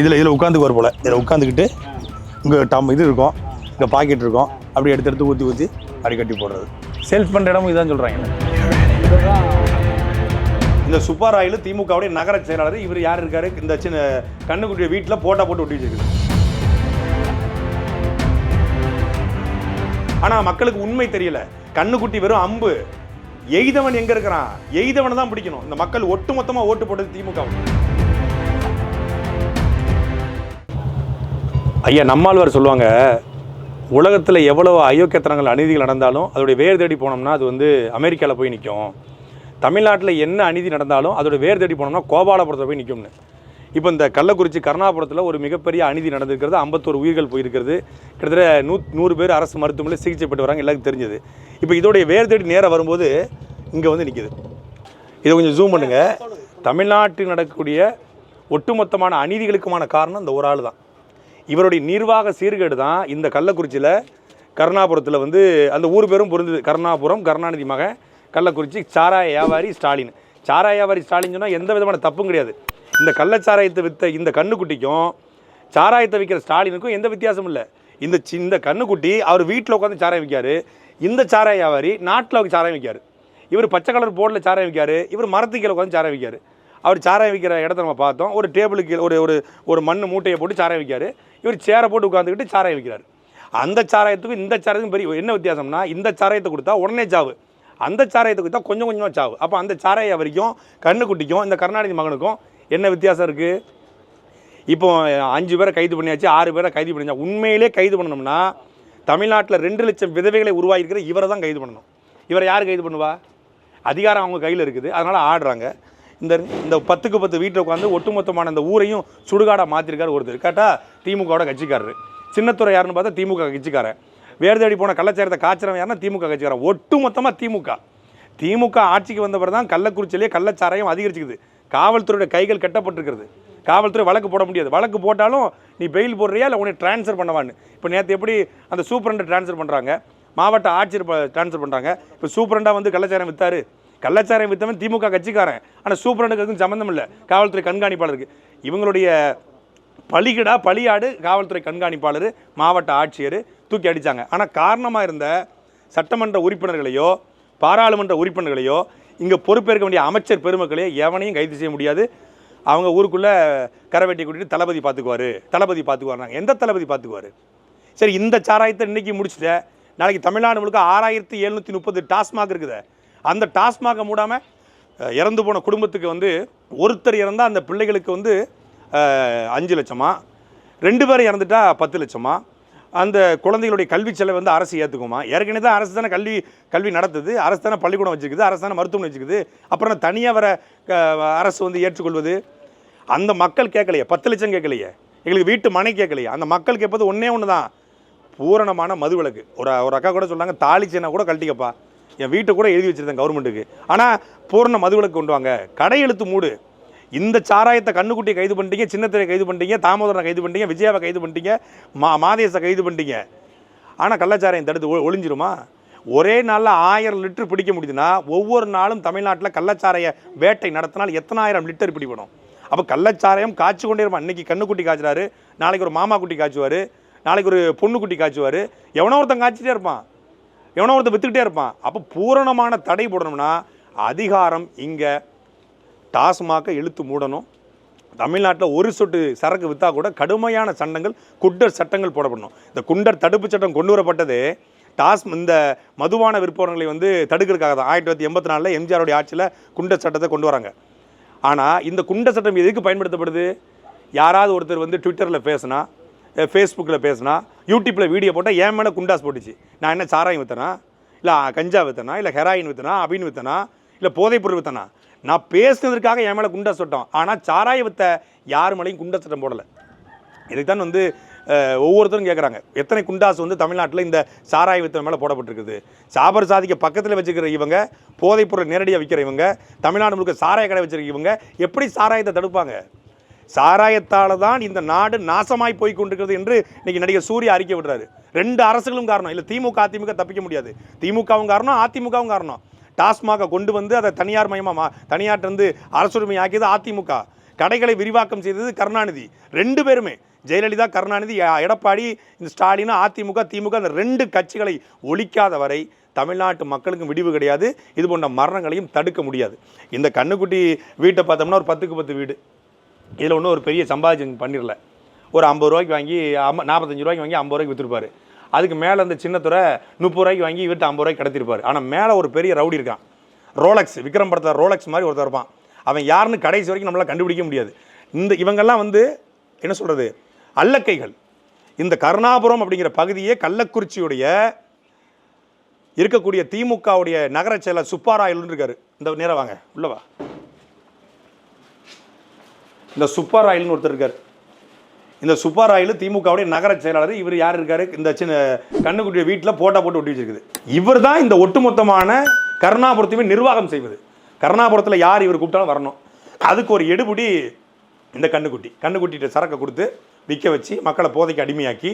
இதில் இதில் உட்காந்துக்கு வர போல. இதில் உட்காந்துக்கிட்டு இங்கே டம் இது இருக்கும். இங்கே பாக்கெட் இருக்கும். அப்படி எடுத்து எடுத்து ஊற்றி ஊற்றி அப்படி கட்டி போடுறது. சேல்ஸ் பண்ணுற இடமும் இதான் சொல்கிறாங்க இந்த சுப்பார் ஆயில் திமுகவுடைய நகர செயலாளர் இவர் யார் இருக்காரு? இந்த சின்ன கண்ணுக்குட்டிய வீட்டில் போட்டா போட்டு ஒட்டி வச்சிருக்குது ஆனால் மக்களுக்கு உண்மை தெரியல. கண்ணுக்குட்டி வெறும் அம்பு. எய்தவன் எங்கே இருக்கிறான்? எய்தவனை தான் பிடிக்கணும். இந்த மக்கள் ஒட்டுமொத்தமாக ஓட்டு போட்டது திமுக ஐயா நம்மாழ்வார் சொல்லுவாங்க உலகத்தில் எவ்வளோ அயோக்கியத்தனங்கள் அநீதிகள் நடந்தாலும் அதோடைய வேர் தேடி போனோம்னா அது வந்து அமெரிக்காவில் போய் நிற்கும் தமிழ்நாட்டில் என்ன அநீதி நடந்தாலும் அதோட வேர் தேடி போனோம்னா கோபாலபுரத்தில் போய் நிற்கும்னு இப்போ இந்த கள்ளக்குறிச்சி கருணாபுரத்தில் ஒரு மிகப்பெரிய அநீதி நடந்திருக்கிறது ஐம்பத்தோரு உயிர்கள் போயிருக்கிறது. கிட்டத்தட்ட நூ நூறு பேர் அரசு மருத்துவமனையில் சிகிச்சை பெற்று வராங்க எல்லாருக்கும் தெரிஞ்சது. இப்போ இதோடைய வேர் தேடி நேரம் வரும்போது இங்கே வந்து நிற்கிது இதை கொஞ்சம் ஜூம் பண்ணுங்கள் தமிழ்நாட்டில் நடக்கக்கூடிய ஒட்டுமொத்தமான அநீதிகளுக்குமான காரணம் இந்த ஒரு ஆள் தான் இவருடைய நிர்வாக சீர்கேடு தான் இந்த கள்ளக்குறிச்சியில் கருணாபுரத்தில் வந்து அந்த ஊர் பேரும் பொருந்தது. கருணாபுரம் கருணாநிதி மகன் கள்ளக்குறிச்சி சாராய வியாபாரி ஸ்டாலின். சாராய வியாபாரி ஸ்டாலின் சொன்னால் எந்த விதமான தப்பும் கிடையாது. இந்த கள்ளச்சாராயத்தை விற்ற இந்த கண்ணுக்குட்டிக்கும் சாராயத்தை விற்கிற ஸ்டாலினுக்கும் எந்த வித்தியாசமும் இல்லை. இந்த சி- இந்த கண்ணுக்குட்டி அவர் வீட்டில் உட்காந்து சாராயம் விற்காரு இந்த சாராய வியாபாரி நாட்டில் சாராயம் விற்காரு இவர் பச்சை கலர் போர்டில் சாராயம் விற்காரு இவர் மரத்துக்கீழே உட்காந்து சாராயம் விற்காரு அவர் சாராயம் விற்கிற இடத்த நம்ம பார்த்தோம். ஒரு டேபிளுக்கு ஒரு ஒரு ஒரு மண் மூட்டையை போட்டு சாராயம் விற்காரு இவர் சேரை போட்டு உட்காந்துக்கிட்டு சாராயம் விற்கிறாரு அந்த சாராயத்துக்கும் இந்த சாராயத்துக்கும் பெரிய என்ன வித்தியாசம்னா இந்த சாராயத்தை கொடுத்தா உடனே சாவு. அந்த சாராயத்தை கொடுத்தா கொஞ்சம் கொஞ்சமாக சாவு. அப்போ அந்த சாராய வரைக்கும் கண்ணுக்குட்டிக்கும் இந்த கருணாநிதி மகனுக்கும் என்ன வித்தியாசம் இருக்குது இப்போ அஞ்சு பேரை கைது பண்ணியாச்சு ஆறு பேரை கைது பண்ணியாச்சு. உண்மையிலே கைது பண்ணணும்னா தமிழ்நாட்டில் ரெண்டு லட்சம் விதவைகளை உருவாகிருக்கிற இவரை தான் கைது பண்ணணும். இவரை யார் கைது பண்ணுவா? அதிகாரம் அவங்க கையில் இருக்குது. அதனால் ஆடுறாங்க. இந்த இந்த பத்துக்கு பத்து வீட்டில் உட்காந்து ஒட்டுமொத்தமான இந்த ஊரையும் சுடுகாடாக மாற்றிருக்காரு ஒருத்தர். கேட்டால் திமுகவோட கட்சிக்காரர். சின்னத்துறை யாருன்னு பார்த்தா திமுக கட்சிக்காரன் வேர்தேடி போன கள்ளச்சாரத்தை காய்ச்சறவன் யாருன்னா திமுக கட்சிக்காரன். ஒட்டுமொத்தமாக திமுக. திமுக ஆட்சிக்கு வந்தவர் தான் கள்ளக்குறிச்சியிலே கள்ளச்சாராயம் அதிகரிச்சுக்குது. காவல்துறையோட கைகள் கட்டப்பட்டிருக்கிறது. காவல்துறை வழக்கு போட முடியாது. வழக்கு போட்டாலும் நீ பெயில் போடுறியா? இல்லை உன்னை ட்ரான்ஸ்ஃபர் பண்ணவான்னு. இப்போ நேற்று எப்படி அந்த சூப்பரண்டை ட்ரான்ஸ்ஃபர் பண்ணுறாங்க மாவட்ட ஆட்சியர் ட்ரான்ஸ்ஃபர் பண்ணுறாங்க இப்போ சூப்பரண்டாக வந்து கள்ளச்சாரம் விற்றாரு கள்ளச்சாரம் வித்தவன் திமுக கட்சிக்காரன். ஆனால் சூப்பரனுக்கு சம்மந்தம் இல்லை. காவல்துறை கண்காணிப்பாளருக்கு. இவங்களுடைய பலிகிடா பலியாடு காவல்துறை கண்காணிப்பாளர் மாவட்ட ஆட்சியர் தூக்கி அடித்தாங்க ஆனால் காரணமாக இருந்த சட்டமன்ற உறுப்பினர்களையோ பாராளுமன்ற உறுப்பினர்களையோ இங்கே பொறுப்பேற்க வேண்டிய அமைச்சர் பெருமக்களையோ எவனையும் கைது செய்ய முடியாது. அவங்க ஊருக்குள்ளே கரை வெட்டி கூட்டிட்டு தளபதி பார்த்துக்குவாரு தளபதி பார்த்துக்குவார் எந்த தளபதி பார்த்துக்குவாரு சரி இந்த சாராயத்தை இன்னைக்கு முடிச்சுட்ட. நாளைக்கு தமிழ்நாடு முழுக்க ஆறாயிரத்தி எழுநூற்றி முப்பது டாஸ்மாக் இருக்குது. அந்த டாஸ்மாகை மூடாமல் இறந்து போன குடும்பத்துக்கு வந்து ஒருத்தர் இறந்தால் அந்த பிள்ளைகளுக்கு வந்து அஞ்சு லட்சமா ரெண்டு பேரும் இறந்துட்டா பத்து லட்சமா அந்த குழந்தைகளுடைய கல்வி செலவு வந்து அரசு ஏற்றுக்குமா ஏற்கனவே தான் அரசு தானே கல்வி கல்வி நடத்துது அரசு தானே பள்ளிக்கூடம் வச்சுக்குது அரசு தானே மருத்துவமனை வச்சுக்குது அப்புறம் தனியாக வர க- அரசு வந்து ஏற்றுக்கொள்வது? அந்த மக்கள் கேட்கலையே பத்து லட்சம் கேட்கலையே எங்களுக்கு வீட்டு மனை கேட்கலையே அந்த மக்கள் கேட்பது ஒன்றே ஒன்று தான் பூரணமான மதுவிலக்கு. ஒரு ஒரு அக்கா கூட சொன்னாங்க தாலி கூட கழட்டிக்கப்பா. என் வீட்டை கூட எழுதி வச்சுருந்தேன் கவர்மெண்ட்டுக்கு. ஆனால் பூர்ண மதுவிலக்கு கொண்டு வாங்க. கடை எழுத்து மூடு. இந்த சாராயத்தை கண்ணுக்குட்டியை கைது பண்ணிட்டீங்க சின்னத்திரை கைது பண்ணிட்டீங்க தாமோதரனை கைது பண்ணிட்டீங்க விஜயாவை கைது பண்ணிட்டீங்க மா மாதேசை கைது பண்ணிட்டீங்க. ஆனால் கள்ளச்சாராயம் தடுத்து ஒ- ஒளிஞ்சிருமா? ஒரே நாளில் ஆயிரம் லிட்டர் பிடிக்க முடியுதுன்னா ஒவ்வொரு நாளும் தமிழ்நாட்டில் கள்ளச்சாராய வேட்டை நடத்தினால் எத்தனாயிரம் லிட்டர் பிடிப்படும் அப்போ கள்ளச்சாராயம் காய்ச்சி கொண்டே இருப்பான் இன்றைக்கி கண்ணுக்குட்டி காய்ச்சுறாரு நாளைக்கு ஒரு மாமா குட்டி காய்ச்சுவார் நாளைக்கு ஒரு பொண்ணுக்குட்டி காய்ச்சுவார். எவனோ ஒருத்தன் காய்ச்சிட்டே இருப்பான். எவனோ ஒருத்தர் விற்றுக்கிட்டே இருப்பான். அப்போ பூரணமான தடை போடணும்னா அதிகாரம் இங்கே டாஸ்மாக இழுத்து மூடணும். தமிழ்நாட்டில் ஒரு சொட்டு சரக்கு விற்றா கூட கடுமையான சட்டங்கள் குண்டர் சட்டங்கள் போடப்படணும். இந்த குண்டர் தடுப்பு சட்டம் கொண்டு வரப்பட்டது டாஸ் இந்த மதுபான விற்பவர்களை வந்து தடுக்கிறதுக்காக தான். ஆயிரத்தி தொள்ளாயிரத்தி எண்பத்தி நாலில் எம்ஜிஆருடைய ஆட்சியில் குண்டர் சட்டத்தை கொண்டு வராங்க. ஆனால் இந்த குண்டர் சட்டம் எதுக்கு பயன்படுத்தப்படுது? யாராவது ஒருத்தர் வந்து ட்விட்டரில் பேசினா ஃபேஸ்புக்கில் பேசினா யூடியூப்பில் வீடியோ போட்டால் என் மேலே குண்டாஸ் போட்டுச்சு. நான் என்ன சாராயம் வித்தனா? இல்லை கஞ்சா வித்தனா? இல்லை ஹெராயின் வித்தனா? அபின் வித்தனா? இல்லை போதைப்பொருள் வித்தனா? நான் பேசுனதற்காக என் மேலே குண்டா சட்டம் ஆனால் சாராய வித்த யார் மேலேயும் குண்டா சட்டம் போடலை. இதைத்தான் வந்து ஒவ்வொருத்தரும் கேட்குறாங்க எத்தனை குண்டாஸ் வந்து தமிழ்நாட்டில் இந்த சாராய வித்தம் மேலே போடப்பட்டிருக்குது? சாபர் சாதிக்க பக்கத்தில் வச்சுக்கிற இவங்க போதைப்பொருள் நேரடியாக விற்கிற இவங்க தமிழ்நாடு முழுக்க சாராய கடை வச்சுருக்க இவங்க எப்படி சாராயத்தை தடுப்பாங்க? சாராயத்தால் தான் இந்த நாடு நாசமாய் போய் கொண்டிருக்கிறது என்று இன்னைக்கு நடிகர் சூர்யா அறிக்கை விடுறாரு. ரெண்டு அரசுகளும் காரணம். இல்லை திமுக அதிமுக தப்பிக்க முடியாது. திமுகவும் காரணம் அதிமுகவும் காரணம். டாஸ்மாக கொண்டு வந்து அதை தனியார் மயமாக மா தனியார்ட்ட வந்து அரசுரிமை ஆக்கியது அதிமுக. கடைகளை விரிவாக்கம் செய்தது கருணாநிதி. ரெண்டு பேருமே ஜெயலலிதா கருணாநிதி எடப்பாடி இந்த ஸ்டாலின் அதிமுக திமுக அந்த ரெண்டு கட்சிகளை ஒழிக்காத வரை தமிழ்நாட்டு மக்களுக்கும் விடிவு கிடையாது. இது போன்ற மரணங்களையும் தடுக்க முடியாது. இந்த கண்ணுக்குட்டி வீட்டை பார்த்தோம்னா ஒரு பத்துக்கு பத்து வீடு. இதில் ஒன்றும் ஒரு பெரிய சம்பாதிச்சு பண்ணிடல. ஒரு ஐம்பது ரூபாய்க்கு வாங்கி அம்ப நாற்பத்தஞ்சு ரூபாய்க்கு வாங்கி ஐம்பது ரூபாய்க்கு விற்றுருப்பாரு அதுக்கு மேலே அந்த சின்னத்துறை முப்பது ரூபாய்க்கு வாங்கி இவர்கிட்ட ஐம்பது ரூபாய்க்கு கடத்திருப்பார். ஆனால் மேலே ஒரு பெரிய ரவுடி இருக்கான். ரோலக்ஸ் விக்ரம் படத்தில் ரோலக்ஸ் மாதிரி ஒருத்தர் இருப்பான். அவன் யாருன்னு கடைசி வரைக்கும் நம்மளால் கண்டுபிடிக்க முடியாது. இந்த இவங்கெல்லாம் வந்து என்ன சொல்கிறது அல்லக்கைகள். இந்த கருணாபுரம் அப்படிங்கிற பகுதியே கள்ளக்குறிச்சியுடைய இருக்கக்கூடிய திமுகவுடைய நகர செயலர் சுப்பாராயல்னு இருக்காரு. இந்த நேரம் வாங்க. உள்ளவா இந்த இந்த சுப்பாராயல்னு ஒருத்தர் இருக்கார். இந்த சுப்பாராயல் திமுகவுடைய நகர செயலாளர் இவர் யார் இருக்காரு? இந்த சின்ன கண்ணுக்குட்டிய வீட்டில் போட்டா போட்டு ஒட்டி வச்சிருக்குது. இவர் தான் இந்த ஒட்டுமொத்தமான கருணாபுரத்தையுமே நிர்வாகம் செய்வது. கருணாபுரத்தில் யார் இவர் கூப்பிட்டாலும் வரணும். அதுக்கு ஒரு எடுபடி இந்த கண்ணுக்குட்டி. கண்ணுக்குட்டிகிட்ட சரக்கை கொடுத்து விற்க வச்சு மக்களை போதைக்கு அடிமையாக்கி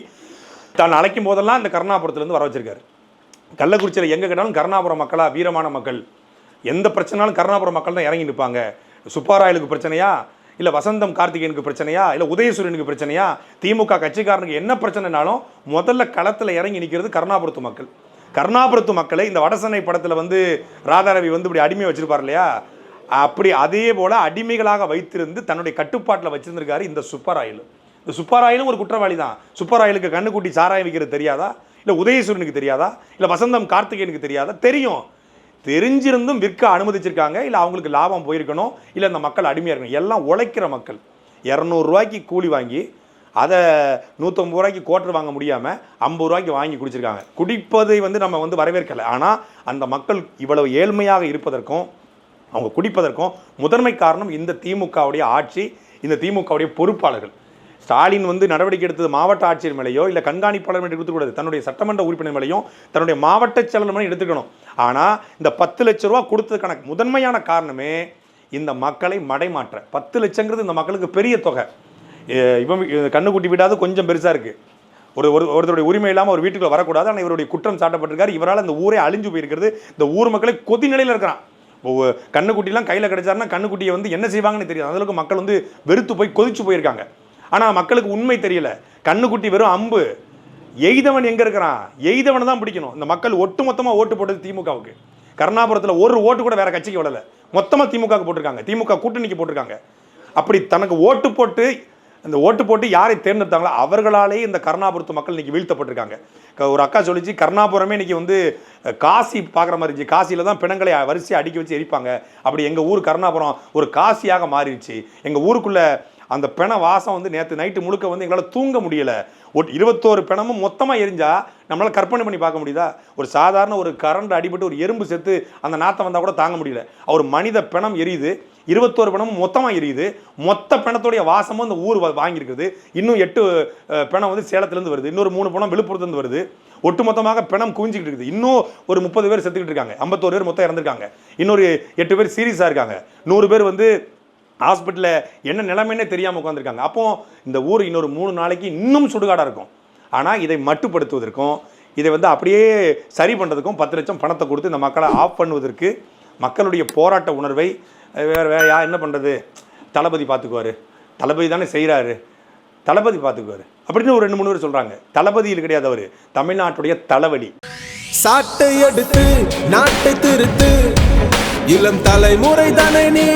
தான் அழைக்கும் போதெல்லாம் இந்த கருணாபுரத்துலேருந்து வர வச்சிருக்காரு. கள்ளக்குறிச்சியில் எங்கே கேட்டாலும் கருணாபுரம் மக்களாக வீரமான மக்கள். எந்த பிரச்சனாலும் கருணாபுரம் மக்கள் தான் இறங்கி நிற்பாங்க சுப்பாராயலுக்கு பிரச்சனையாக இல்லை வசந்தம் கார்த்திகேயனுக்கு பிரச்சனையா? இல்லை உதயசூரியனுக்கு பிரச்சனையா? திமுக கட்சிக்காரனுக்கு என்ன பிரச்சனைனாலும் முதல்ல களத்தில் இறங்கி நிற்கிறது கருணாபுரத்து மக்கள். கருணாபுரத்து மக்களை இந்த வடசென்னை படத்தில் வந்து ராதாரவி வந்து இப்படி அடிமை வச்சிருப்பார் இல்லையா? அப்படி அதே போல் அடிமைகளாக வைத்திருந்து தன்னுடைய கட்டுப்பாட்டில் வச்சிருந்திருக்காரு இந்த சுப்பராயல் இந்த சுப்பராயலும் ஒரு குற்றவாளி தான். சுப்பராயலுக்கு கண்ணுக்குட்டி சாராயம் வைக்கிறது தெரியாதா? இல்லை உதயசூரனுக்கு தெரியாதா? இல்லை வசந்தம் கார்த்திகேயனுக்கு தெரியாதா? தெரியும். தெரிஞ்சிருந்தும் விற்க அனுமதிச்சிருக்காங்க. இல்லை அவங்களுக்கு லாபம் போயிருக்கணும். இல்லை அந்த மக்கள் அடிமையாக இருக்கணும். எல்லாம் உழைக்கிற மக்கள். இரநூறுவாய்க்கு கூலி வாங்கி அதை நூற்றம்பது ரூபாய்க்கு கோட்டர் வாங்க முடியாமல் ஐம்பது ரூபாய்க்கு வாங்கி குடிச்சிருக்காங்க. குடிப்பதை வந்து நம்ம வந்து வரவேற்கலை. ஆனால் அந்த மக்கள் இவ்வளவு ஏழ்மையாக இருப்பதற்கும் அவங்க குடிப்பதற்கும் முதன்மை காரணம் இந்த திமுகவுடைய ஆட்சி இந்த திமுகவுடைய பொறுப்பாளர்கள். ஸ்டாலின் வந்து நடவடிக்கை எடுத்தது மாவட்ட ஆட்சியர் மேலேயோ இல்லை கண்காணிப்பாளர் மேலே எடுத்துக்கூடாது தன்னுடைய சட்டமன்ற உறுப்பினர் மேலேயும் தன்னுடைய மாவட்ட செயலர் மேலே எடுத்துக்கணும். ஆனால் இந்த பத்து லட்ச ரூபா கொடுத்தது கணக்கு முதன்மையான காரணமே இந்த மக்களை மடைமாற்ற. பத்து லட்சங்கிறது இந்த மக்களுக்கு பெரிய தொகை. இவன் கண்ணுக்குட்டி விடாது கொஞ்சம் பெருசாக இருக்குது ஒரு ஒரு ஒருத்தருடைய உரிமை இல்லாமல் ஒரு வீட்டுக்குள்ள வரக்கூடாது. ஆனால் இவருடைய குற்றம் சாட்டப்பட்டிருக்காரு. இவரால் இந்த ஊரே அழிஞ்சு போயிருக்கிறது. இந்த ஊர் மக்களை கொதி நிலையில் இருக்கிறான். கண்ணுக்குட்டிலாம் கையில் கிடைச்சாருன்னா கண்ணுக்குட்டியை வந்து என்ன செய்வாங்கன்னு தெரியாது. அந்தளவுக்கு மக்கள் வந்து வெறுத்து போய் கொதிச்சு போயிருக்காங்க. ஆனால் மக்களுக்கு உண்மை தெரியல. கண்ணுக்குட்டி வெறும் அம்பு. எய்தவன் எங்கே இருக்கிறான்? எய்தவனை தான் பிடிக்கணும். இந்த மக்கள் ஒட்டு மொத்தமாக ஓட்டு போட்டது திமுகவுக்கு. கருணாபுரத்தில் ஒரு ஓட்டு கூட வேற கட்சிக்கு விடலை. மொத்தமாக திமுகவுக்கு போட்டிருக்காங்க. திமுக கூட்டணிக்கு போட்டிருக்காங்க. அப்படி தனக்கு ஓட்டு போட்டு அந்த ஓட்டு போட்டு யாரை தேர்ந்தெடுத்தாங்களோ அவர்களாலே இந்த கருணாபுரத்து மக்கள் இன்றைக்கி வீழ்த்தப்பட்டிருக்காங்க. ஒரு அக்கா சொல்லிச்சு கருணாபுரமே இன்றைக்கி வந்து காசி பார்க்குற மாதிரி இருந்துச்சு. காசியில் தான் பிணங்களை வரிசையாக அடுக்கி வச்சு எரிப்பாங்க. அப்படி எங்கள் ஊர் கருணாபுரம் ஒரு காசியாக மாறிடுச்சு. எங்கள் ஊருக்குள்ளே அந்த பிண வாசம் வந்து நேற்று நைட்டு முழுக்க வந்து எங்களால் தூங்க முடியலை. ஒரு இருபத்தோரு பிணமும் மொத்தமாக எரிஞ்சால் நம்மளால் கற்பனை பண்ணி பார்க்க முடியுதா? ஒரு சாதாரண ஒரு கரண்ட் அடிபட்டு ஒரு எறும்பு செத்து அந்த நாத்தம் வந்தால் கூட தாங்க முடியல. ஒரு மனித பிணம் எரியுது இருபத்தோரு பிணமும் மொத்தமாக எரியுது மொத்த பிணத்துடைய வாசமும் இந்த ஊர் வாங்கியிருக்குது. இன்னும் எட்டு பிணம் வந்து சேலத்துலேருந்து வருது. இன்னொரு மூணு பிணம் விழுப்புரத்துலேருந்து வருது. ஒட்டுமொத்தமாக பிணம் குவிஞ்சிக்கிட்டு இருக்குது. இன்னும் ஒரு முப்பது பேர் செத்துக்கிட்டு இருக்காங்க. ஐம்பத்தோரு பேர் மொத்தம் இறந்துருக்காங்க. இன்னொரு எட்டு பேர் சீரியஸாக இருக்காங்க. நூறு பேர் வந்து ஹாஸ்பிட்டலில் என்ன நிலைமைன்னே தெரியாமல் உட்காந்துருக்காங்க அப்போ இந்த ஊர் இன்னொரு மூணு நாளைக்கு இன்னும் சுடுகாடாக இருக்கும். ஆனால் இதை மட்டுப்படுத்துவதற்கும் இதை வந்து அப்படியே சரி பண்ணுறதுக்கும் பத்து லட்சம் பணத்தை கொடுத்து இந்த மக்களை ஆஃப் பண்ணுவதற்கு மக்களுடைய போராட்ட உணர்வை வேறு வேற யார் என்ன பண்ணுறது தளபதி பார்த்துக்குவாரு. தளபதி தானே செய்கிறாரு தளபதி பார்த்துக்குவார். அப்படின்னு ஒரு ரெண்டு மூணு பேர் சொல்கிறாங்க தளபதியில் கிடையாது அவர். தமிழ்நாட்டுடைய தலைவலி. சாட்டை எடுத்து நாட்டை திருத்து. இளம் தலைமுறை தானே நீ